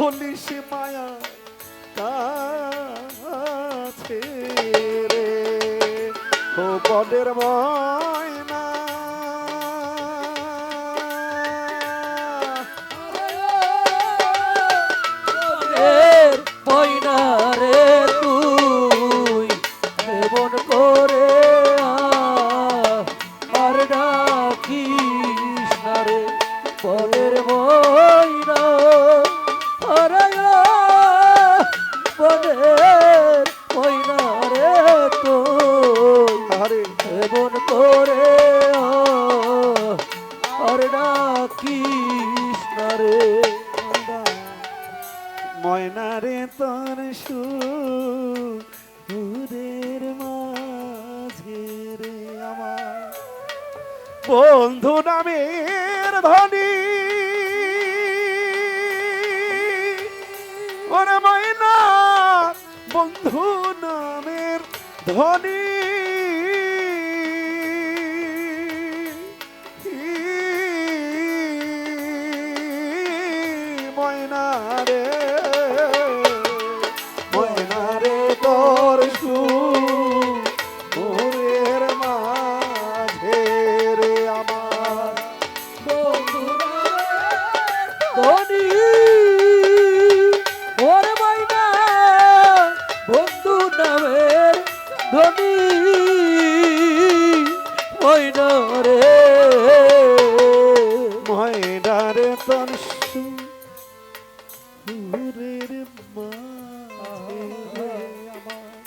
বলিস মায়া কাছে রে। ও পদের ময়না ময়না রে তোর সুরের মাঝে রে আমার। বন্ধু নামের ধনী ওরে ময়না, বন্ধু নামের ধনী ধনী ময়না রে ময়না সুরের আমার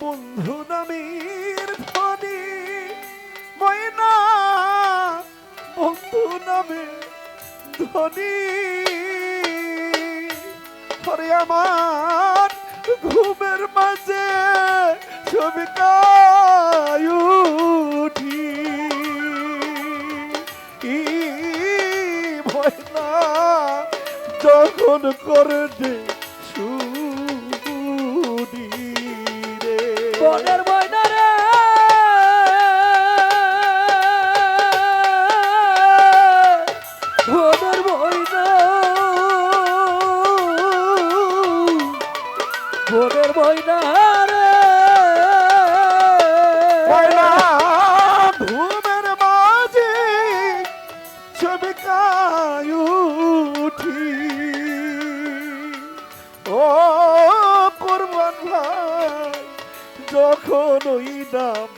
বন্ধু নামের ধনী ময়না, বন্ধু নামে ধনী হরে আমার ঘুমের মাঝে ছবি উঠি ভয় না যখন করে দে নাম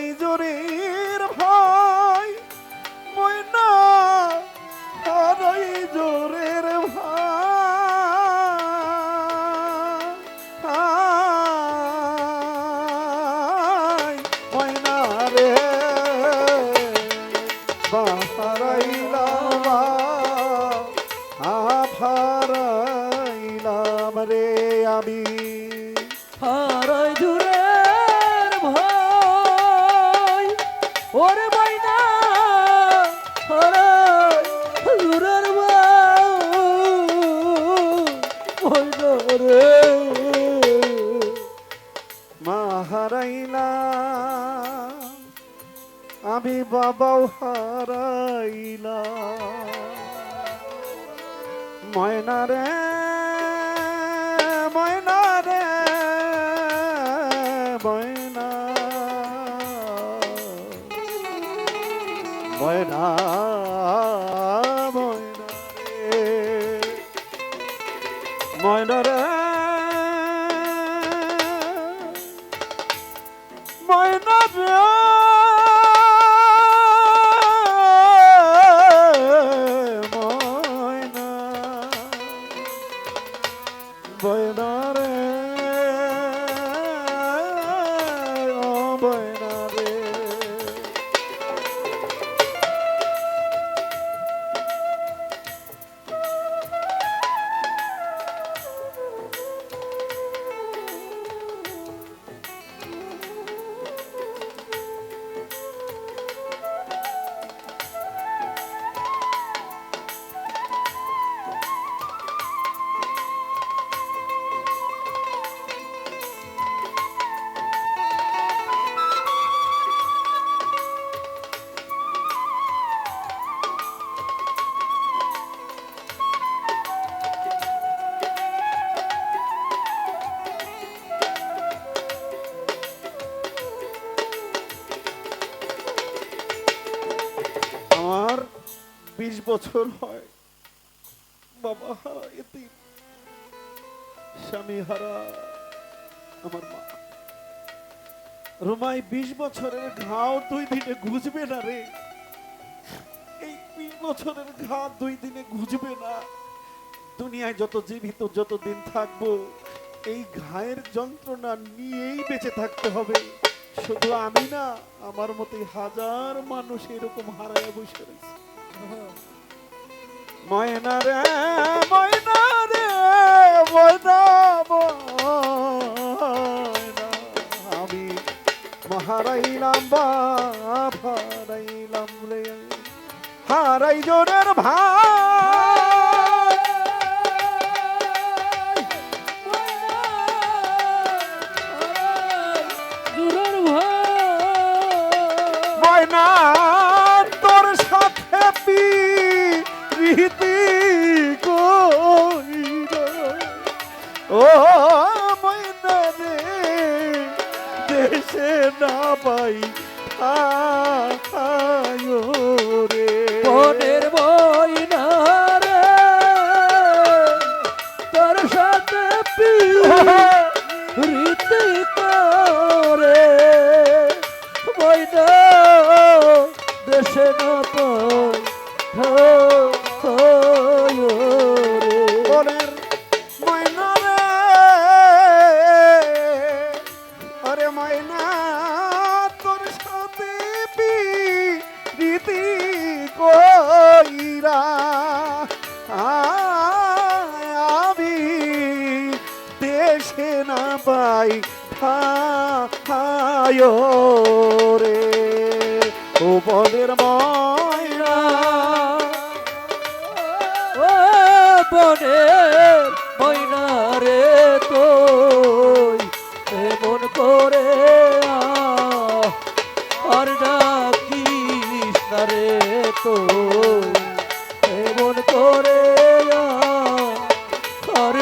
হারাই মা আমি বাবাও হারাইলাম ময়না রে ময়না রে ময়না। ময়না ময়না রে ময়না রে। বিশ বছর হয়। বাবা হারা এতে স্বামী হারা আমার মা। রুমাই, বিশ বছরের ঘাও দুই দিনে ঘুজবে না রে। এই বিশ বছরের ঘা দুই দিনে ঘুজবে না। দুনিয়ায় যত জীবিত, যত দিন থাকব, এই ঘায়ের যন্ত্রণা নিয়েই বেঁচে থাকতে হবে। শুধু আমি না, আমার মতোই হাজার মানুষ এরকম হারায় বসে রয়েছে। ময়না রে ময়না রে ময়না ময়না। আমি মহারাইলাম বা হারাইলাম রে। হারাই জোরের ভাই। ভাই। ময়না দেশে না পাই আয় রে বনের রে, ও বনের ময়না ও বনের রে তুই, এমন করে আর ডাকিস রে তুই, এমন করে আর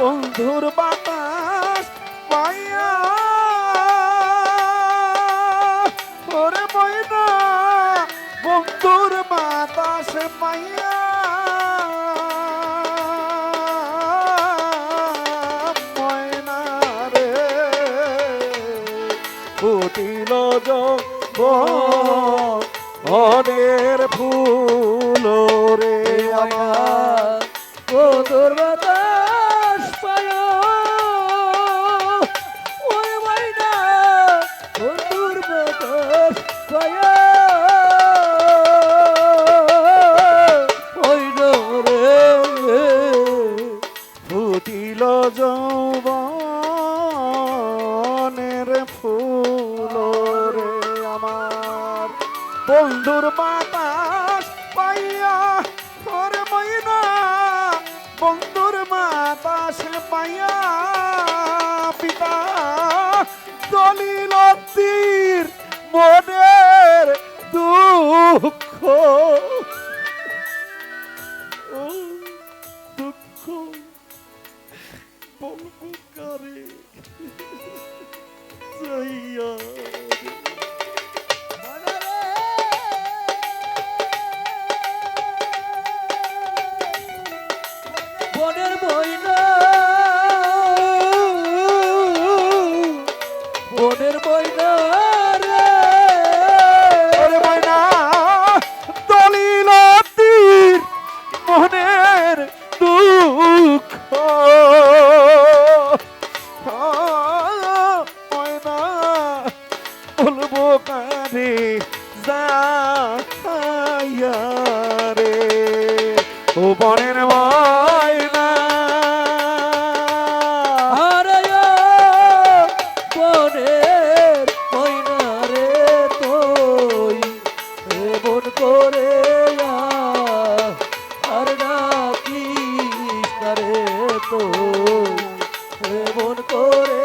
বন্ধুর বাতাস পাইয়া। ওরে ময়না, বন্ধুর বাতাস পাইয়া। ময়না রে, ফুটিল অনের ফুল রে আমার। তোর বাতাস ছিল যৌবনের ফুল রে আমার। বন্ধুর বাতাস পাইয়া ওর মইনা বন্ধুর বাতাস পাইয়া পিতা। দলিল তীর মনের দুঃখ উপরের ময়না। আরে বনের ময়না রে তোই বন করে আর ডাকি করে তোই বন করে